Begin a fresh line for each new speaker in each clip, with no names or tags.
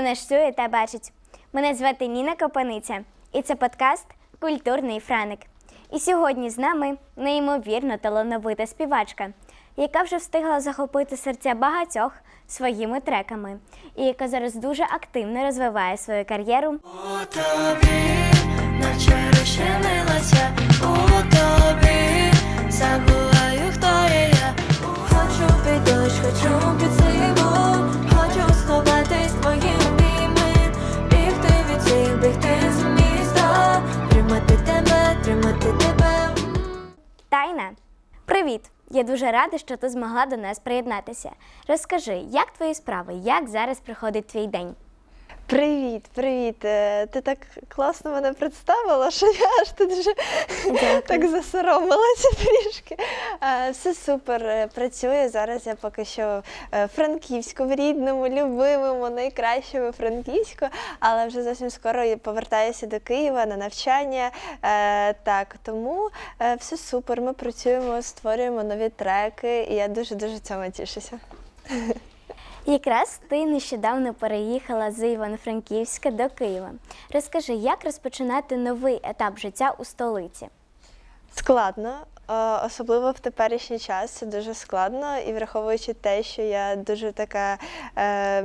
Хто нас чує та бачить. Мене звати Ніна Копаниця, і це подкаст Культурний Франик. І сьогодні з нами неймовірно талановита співачка, яка вже встигла захопити серця багатьох своїми треками, і яка зараз дуже активно розвиває свою кар'єру
У тобі, наче розчинилася у тобі, забуваю,
Тайна. Привіт! Я дуже рада, що ти змогла до нас приєднатися. Розкажи, як твої справи, як зараз проходить твій день?
Привіт, привіт. Е, Ти так класно мене представила, що я аж тут вже так засоромилася трішки. Е, Все супер, е, працює. Зараз я поки що в Франківську, в рідному, любимому, найкращому Франківську, але вже зовсім скоро повертаюся до Києва на навчання. Так, тому все супер. Ми працюємо, створюємо нові треки, і я дуже-дуже цьому тішуся.
Якраз ти нещодавно переїхала з Івано-Франківська до Києва. Розкажи, як розпочинати новий етап життя у столиці?
Складно, особливо в теперішній час це дуже складно, і враховуючи те, що я дуже така е,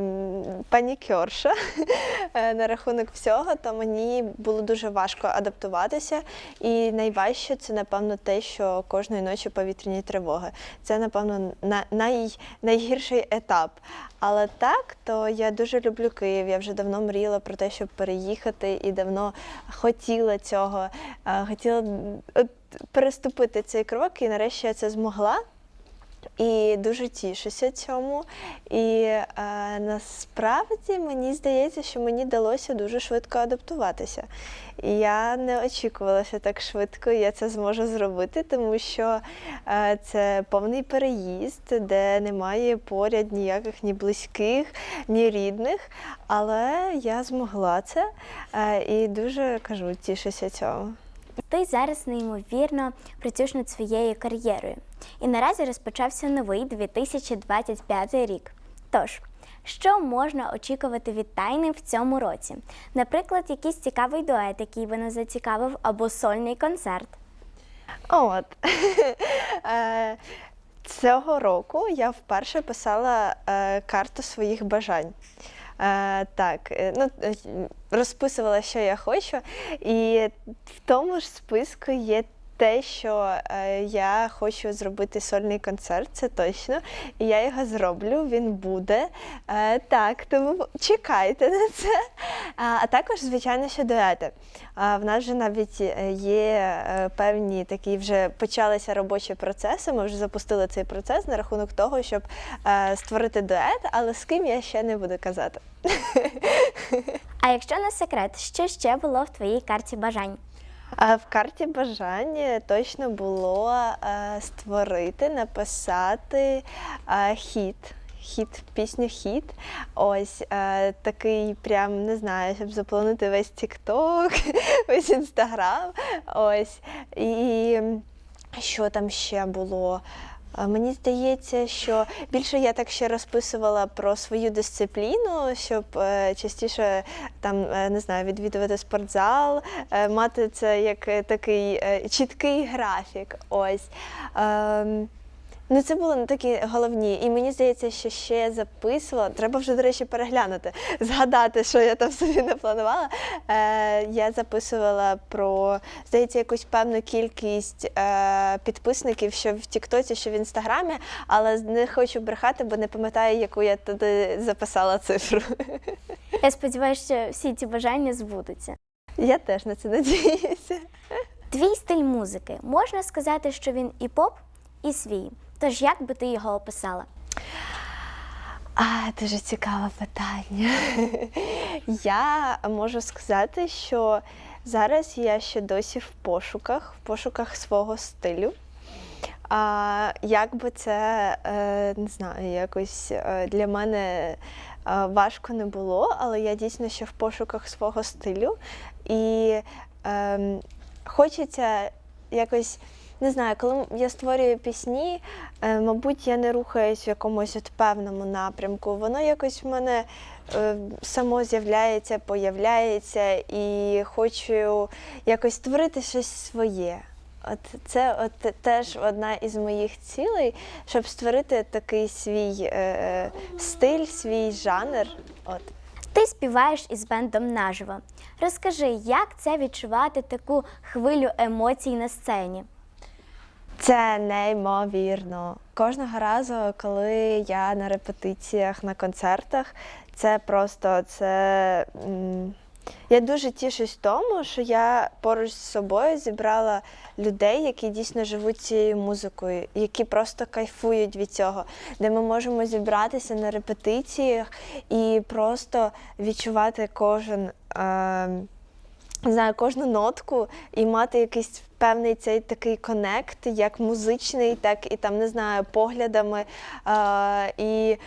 панікерша е, на рахунок всього, то мені було дуже важко адаптуватися. І найважче це, напевно, те, що кожної ночі повітряні тривоги. Це, напевно, най, найгірший етап. Але так, то я дуже люблю Київ. Я вже давно мріяла про те, щоб переїхати, і давно хотіла цього. е, Хотіла от, переступити цей крок, і нарешті я це змогла. І дуже тішуся цьому. І е, насправді мені здається, що мені вдалося дуже швидко адаптуватися. Я не очікувала, що так швидко я це зможу зробити, тому що е, це повний переїзд, де немає поряд ніяких ні близьких, ні рідних. Але я змогла це е, і дуже кажу, тішуся цьому.
Ти зараз неймовірно працюєш над своєю кар'єрою. І наразі розпочався новий 2025 рік. Тож, що можна очікувати від тайни в цьому році? Наприклад, якийсь цікавий дует, який би нас зацікавив, або сольний концерт.
От. Е, Цього року я вперше писала е, карту своїх бажань. Е, так, е, ну, е, розписувала, що я хочу, і в тому ж списку є те, що е, я хочу зробити сольний концерт, це точно. І я його зроблю, він буде. Е, так, тому чекайте на це. А, а також, звичайно, ще дуети. А, в нас вже навіть е, є е, певні такі вже почалися робочі процеси. Ми вже запустили цей процес на рахунок того, щоб е, створити дует, але з ким я ще не буду казати.
А якщо не секрет, що ще було в твоїй карті бажань?
В карті бажання точно було е, створити, написати е, хіт. Хіт, пісню хіт. Ось е, такий, прям не знаю, щоб заполонити весь Тікток, весь інстаграм. Ось. І що там ще було? Мені здається, що більше я так ще розписувала про свою дисципліну, щоб е, частіше там е, не знаю, відвідувати спортзал, е, мати це як такий чіткий графік. Ось. Ну, це були ну, такі головні. І мені здається, що ще я записувала. Треба вже, до речі, переглянути, згадати, що я там собі напланувала. Е, я записувала про, здається, якусь певну кількість е, підписників, що в Тіктоці, що в Інстаграмі, але не хочу брехати, бо не пам'ятаю, яку я туди записала цифру.
Я сподіваюся, що всі ці бажання збудуться.
Я теж на це надіюся.
Твій стиль музики можна сказати, що він і поп, і свій. Тож як би ти його описала?
А, дуже цікаве питання. Я можу сказати, що зараз я ще досі в пошуках, в пошуках свого стилю. А, як би це е, не знаю, якось е, для мене е, важко не було, але я дійсно ще в пошуках свого стилю. І е, хочеться якось не знаю, коли я створюю пісні, е, мабуть, я не рухаюсь в якомусь от певному напрямку. Воно якось в мене е, само з'являється, появляється, і хочу якось створити щось своє. От це от теж одна із моїх цілей, щоб створити такий свій е, стиль, свій жанр. От.
Ти співаєш із бендом наживо. Розкажи, як це відчувати таку хвилю емоцій на сцені?
Це неймовірно. Кожного разу, коли я на репетиціях, на концертах, це просто це. Я дуже тішусь тому, що я поруч з собою зібрала людей, які дійсно живуть цією музикою, які просто кайфують від цього, де ми можемо зібратися на репетиціях і просто відчувати кожен. Е- знаю, кожну нотку і мати якийсь певний цей такий конект, як музичний, так і там не знаю, поглядами. А, і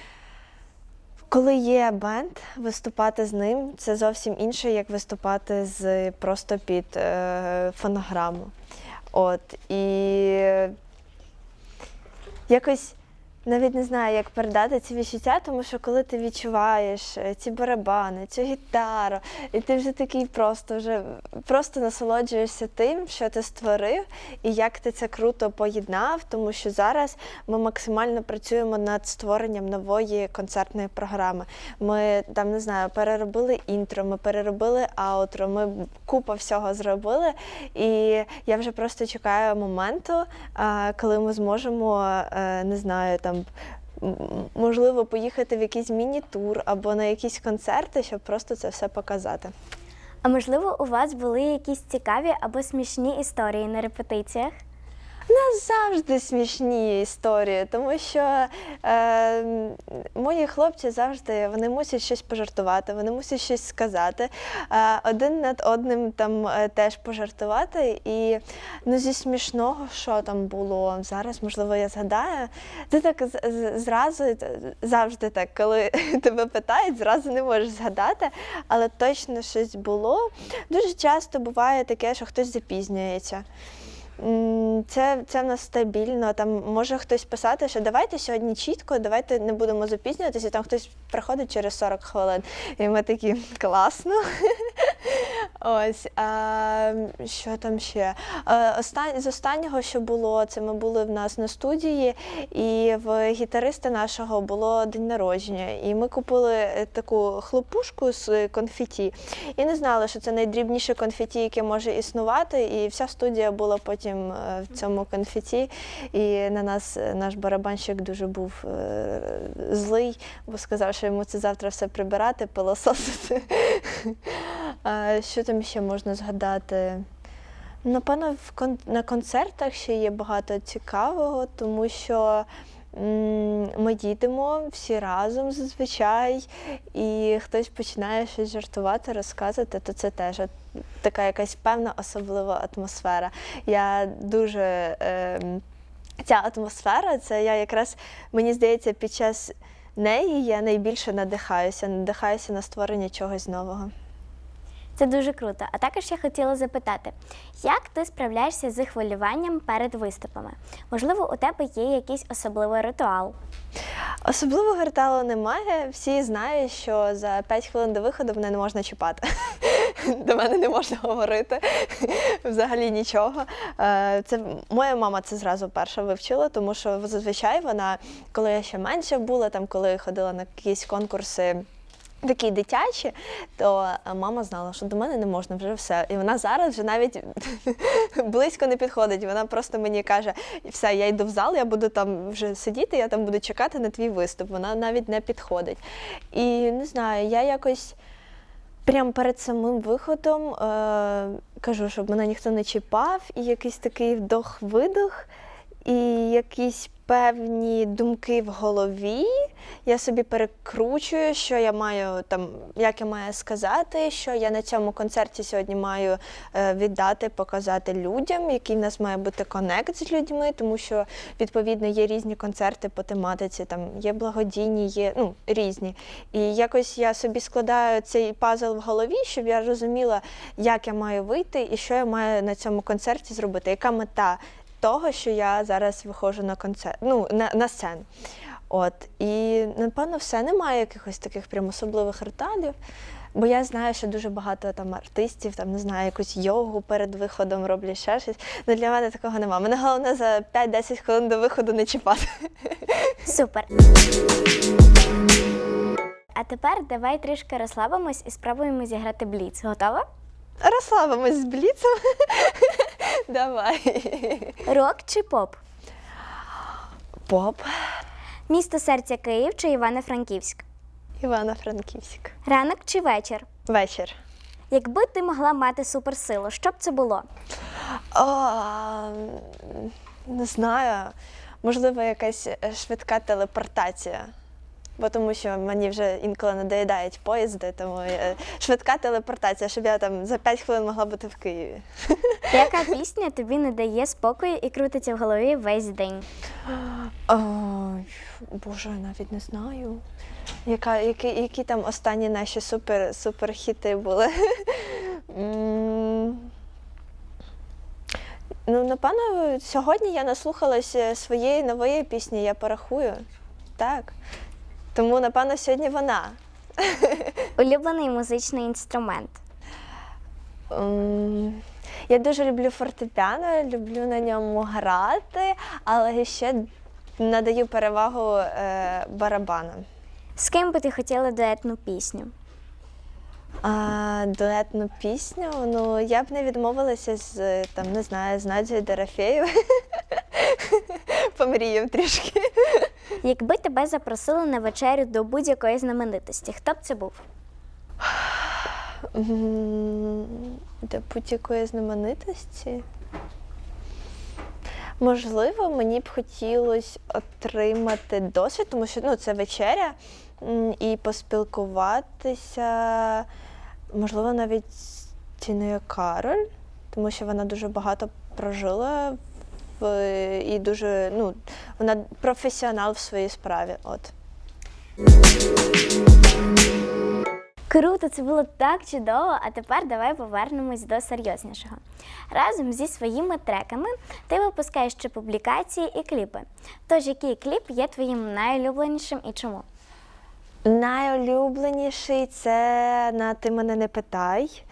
коли є бенд, виступати з ним це зовсім інше, як виступати з просто під е, фонограму. От і якось навіть не знаю, як передати ці відчуття, тому що коли ти відчуваєш е, ці барабани, цю гітару, і ти вже такий просто вже просто насолоджуєшся тим, що ти створив, і як ти це круто поєднав, тому що зараз ми максимально працюємо над створенням нової концертної програми. Ми там не знаю, переробили інтро, ми переробили аутро, ми купа всього зробили. І я вже просто чекаю моменту, коли ми зможемо, е, не знаю, там. Можливо, поїхати в якийсь міні-тур або на якісь концерти, щоб просто це все показати.
А можливо, у вас були якісь цікаві або смішні історії на репетиціях?
Нас завжди смішні історії, тому що е, мої хлопці завжди вони мусять щось пожартувати, вони мусять щось сказати. Е, один над одним там е, теж пожартувати. І ну, зі смішного, що там було зараз, можливо, я згадаю. Ти так зразу е, завжди так, коли тебе питають, зразу не можеш згадати, але точно щось було. Дуже часто буває таке, що хтось запізнюється. Це, це в нас стабільно. Там може хтось писати, що давайте сьогодні чітко, давайте не будемо запізнюватися. Там хтось приходить через 40 хвилин. І ми такі класно. Ось. А, що там ще? Остан... З останнього, що було, це ми були в нас на студії, і в гітариста нашого було день народження. І ми купили е, таку хлопушку з конфеті. І не знали, що це найдрібніше конфеті, яке може існувати. І вся студія була потім е, в цьому конфеті. І на нас е, наш барабанщик дуже був е, злий, бо сказав, що йому це завтра все прибирати, пилососити. Що там ще можна згадати? Напевно, на концертах ще є багато цікавого, тому що ми їдемо всі разом зазвичай, і хтось починає щось жартувати, розказувати, то це теж така якась певна особлива атмосфера. Я дуже. ем, Ця атмосфера, це я якраз, мені здається, під час неї я найбільше надихаюся, надихаюся на створення чогось нового.
Це дуже круто. А також я хотіла запитати, як ти справляєшся з хвилюванням перед виступами? Можливо, у тебе є якийсь особливий ритуал?
Особливого ритуалу немає. Всі знають, що за 5 хвилин до виходу мене не можна чіпати. До мене не можна говорити взагалі нічого. Е, Це моя мама це зразу перша вивчила, тому що зазвичай вона, коли я ще менше була, там коли ходила на якісь конкурси. Такі дитячі, то е, мама знала, що до мене не можна вже все. І вона зараз вже навіть близько не підходить. Вона просто мені каже: все, я йду в зал, я буду там вже сидіти, я там буду чекати на твій виступ. Вона навіть не підходить. І не знаю, я якось прямо перед самим виходом е, кажу, щоб мене ніхто не чіпав, і якийсь такий вдох-видох, і якісь певні думки в голові. Я собі перекручую, що я маю там, як я маю сказати, що я на цьому концерті сьогодні маю е, віддати, показати людям, який в нас має бути конект з людьми, тому що відповідно є різні концерти по тематиці, там є благодійні, є ну різні. І якось я собі складаю цей пазл в голові, щоб я розуміла, як я маю вийти і що я маю на цьому концерті зробити, яка мета того, що я зараз виходжу на концерт, ну, на, на сцену. От. І напевно все немає якихось таких прям особливих ритуалів. Бо я знаю, що дуже багато там артистів, там не знаю, якусь йогу перед виходом роблять ще щось. Ну для мене такого немає. Мене головне за 5-10 хвилин до виходу не чіпати.
Супер. А тепер давай трішки розслабимось і спробуємо зіграти бліц. Готова?
Розслабимось з бліцем. Давай.
Рок чи поп?
Поп.
Місто серця Київ чи Івано-Франківськ?
Івано-Франківськ.
Ранок чи вечір?
Вечір.
Якби ти могла мати суперсилу, що б це було?
О, не знаю. Можливо, якась е, швидка телепортація. Бо тому що мені вже інколи надоїдають поїзди, тому е, швидка телепортація, щоб я там за 5 хвилин могла бути в Києві.
Яка пісня тобі не дає спокою і крутиться в голові весь день?
Ой, Боже, навіть не знаю. Яка, які, які там останні наші супер, супер хіти були? Ну, напевно, сьогодні я наслухалася своєї нової пісні, я порахую. Так. Тому, напевно, сьогодні вона.
Улюблений музичний інструмент.
М, Я дуже люблю фортепіано, люблю на ньому грати, але ще надаю перевагу е, барабанам.
З ким би ти хотіла дуетну пісню?
А, дуетну пісню. Ну, я б не відмовилася з там, не знаю, з Надією Дорофєєвою. Помріяв трішки.
Якби тебе запросили на вечерю до будь-якої знаменитості, хто б це був?
До будь-якої знаменитості. Можливо, мені б хотілося отримати досвід, тому що ну, це вечеря, і поспілкуватися, можливо, навіть з Тіною Кароль, тому що вона дуже багато прожила і дуже, ну, вона професіонал в своїй справі. От.
Круто, це було так чудово. А тепер давай повернемось до серйознішого. Разом зі своїми треками ти випускаєш ще публікації і кліпи. Тож, який кліп є твоїм найулюбленішим і чому?
Найулюбленіший це на ти мене не питай.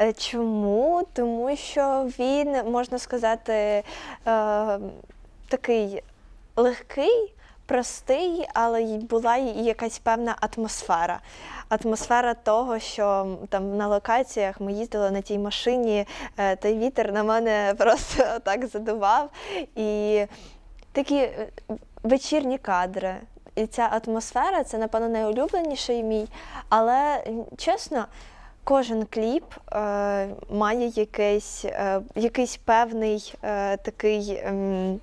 Е, Чому? Тому що він, можна сказати, е, такий легкий, простий, але й була й якась певна атмосфера. Атмосфера того, що там на локаціях ми їздили на тій машині, е, той вітер на мене просто так задував. І такі вечірні кадри. І ця атмосфера це, напевно, найулюбленіший мій. Але чесно, кожен кліп е, має якийсь, е, якийсь певний е, такий. ем,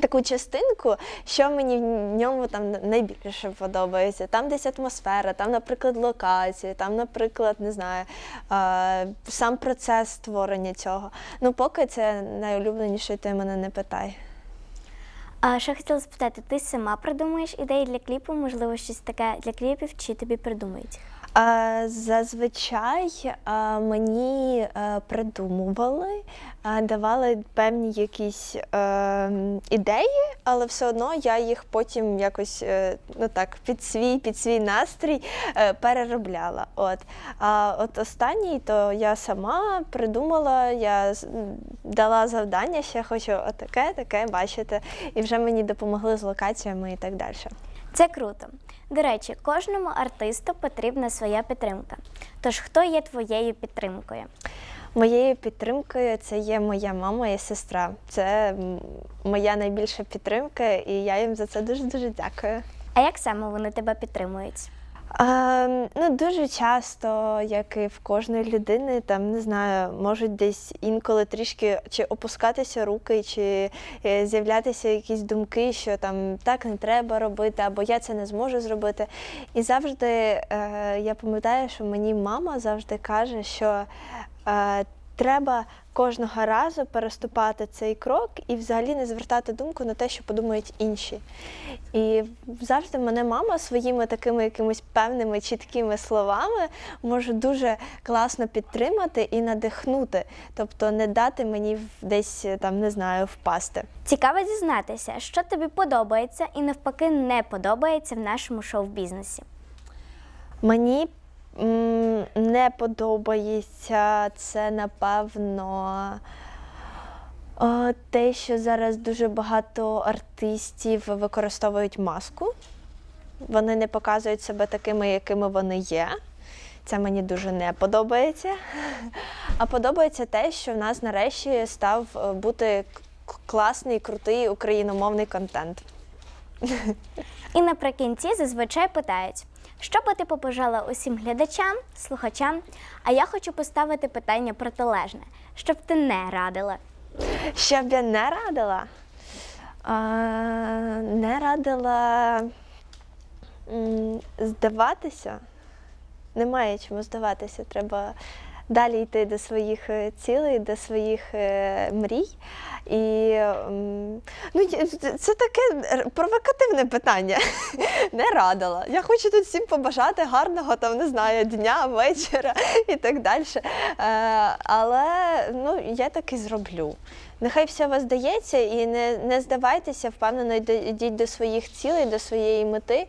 Таку частинку, що мені в ньому там найбільше подобається. Там десь атмосфера, там, наприклад, локації, там, наприклад, не знаю, е, сам процес створення цього. Ну, поки це найулюбленіше, ти мене не питай.
А ще хотіла спитати, ти сама придумуєш ідеї для кліпу, можливо, щось таке для кліпів, чи тобі придумують?
Зазвичай мені е, придумували, давали певні якісь е, ідеї, але все одно я їх потім якось е, ну так під свій під свій настрій переробляла. От а от останній, то я сама придумала, я дала завдання, ще хочу отаке, таке бачити, і вже мені допомогли з локаціями і так далі.
Це круто. До речі, кожному артисту потрібна своя підтримка. Тож, хто є твоєю підтримкою?
Моєю підтримкою це є моя мама і сестра. Це моя найбільша підтримка, і я їм за це дуже дуже дякую.
А як саме вони тебе підтримують?
Е, ну, дуже часто, як і в кожної людини, там не знаю, можуть десь інколи трішки чи опускатися руки, чи е, з'являтися якісь думки, що там так не треба робити, або я це не зможу зробити. І завжди е, я пам'ятаю, що мені мама завжди каже, що е, треба кожного разу переступати цей крок і взагалі не звертати думку на те, що подумають інші. І завжди мене мама своїми такими якимись певними чіткими словами може дуже класно підтримати і надихнути, тобто не дати мені десь там не знаю впасти.
Цікаво дізнатися, що тобі подобається і навпаки не подобається в нашому шоу-бізнесі.
Мені не подобається це, напевно, те, що зараз дуже багато артистів використовують маску. Вони не показують себе такими, якими вони є. Це мені дуже не подобається. А подобається те, що в нас нарешті став е, бути класний, крутий україномовний контент.
І наприкінці зазвичай питають, що би ти побажала усім глядачам, слухачам, а я хочу поставити питання протилежне, щоб ти не радила.
Щоб я не радила, а, не радила здаватися. Немає чому здаватися. Треба далі йти до своїх е, цілей, до своїх е, мрій. І ну, це- таке провокативне питання. Не радила. Я хочу тут всім побажати гарного там, не знаю, дня, вечора і так далі. Е, але ну, я так і зроблю. Нехай все вас дається і не, не здавайтеся, впевнено йдіть до своїх цілей, до своєї мети.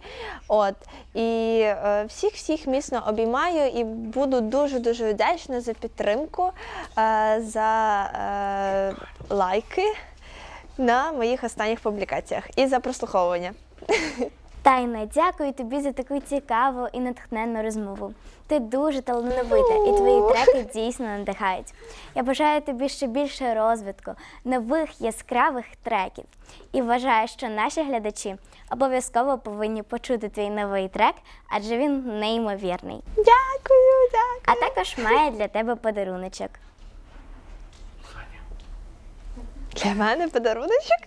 От. І е, всіх всіх міцно обіймаю і буду дуже дуже вдячна за підтримку, е, за е, лайки на моїх останніх публікаціях і за прослуховування.
Тайна, дякую тобі за таку цікаву і натхненну розмову. Ти дуже талановита, і твої треки дійсно надихають. Я бажаю тобі ще більше розвитку, нових яскравих треків. І вважаю, що наші глядачі обов'язково повинні почути твій новий трек, адже він неймовірний.
Дякую, дякую.
А також має для тебе подаруночок.
Для мене подаруночок.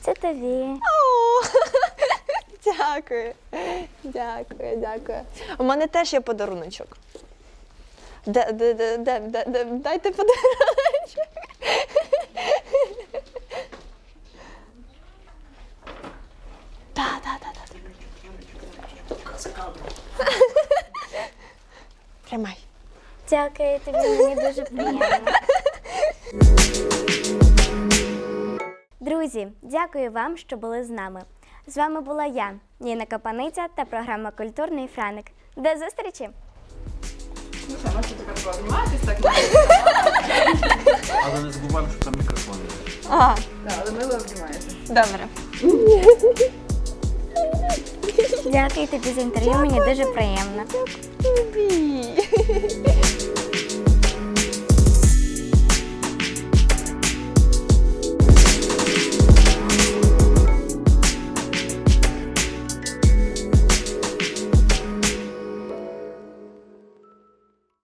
Це тобі.
О, Дякую. Дякую, дякую. У мене теж є подаруночок. Де, де, де, де, де, де, дайте подаруночок. Да, да, да, да. Тримай.
Дякую тобі, мені дуже приємно. Друзі, дякую вам, що були з нами. З вами була я, Ніна Капаниця та програма Культурний Франик. До зустрічі!
Слушай, можете тепер пообніматись так?
Але не забуваємо, що там мікрофон є.
Ага,
Так, але мило обнімаєтесь.
добре.
Дякую тобі за інтерв'ю, мені дуже приємно.
Тобі.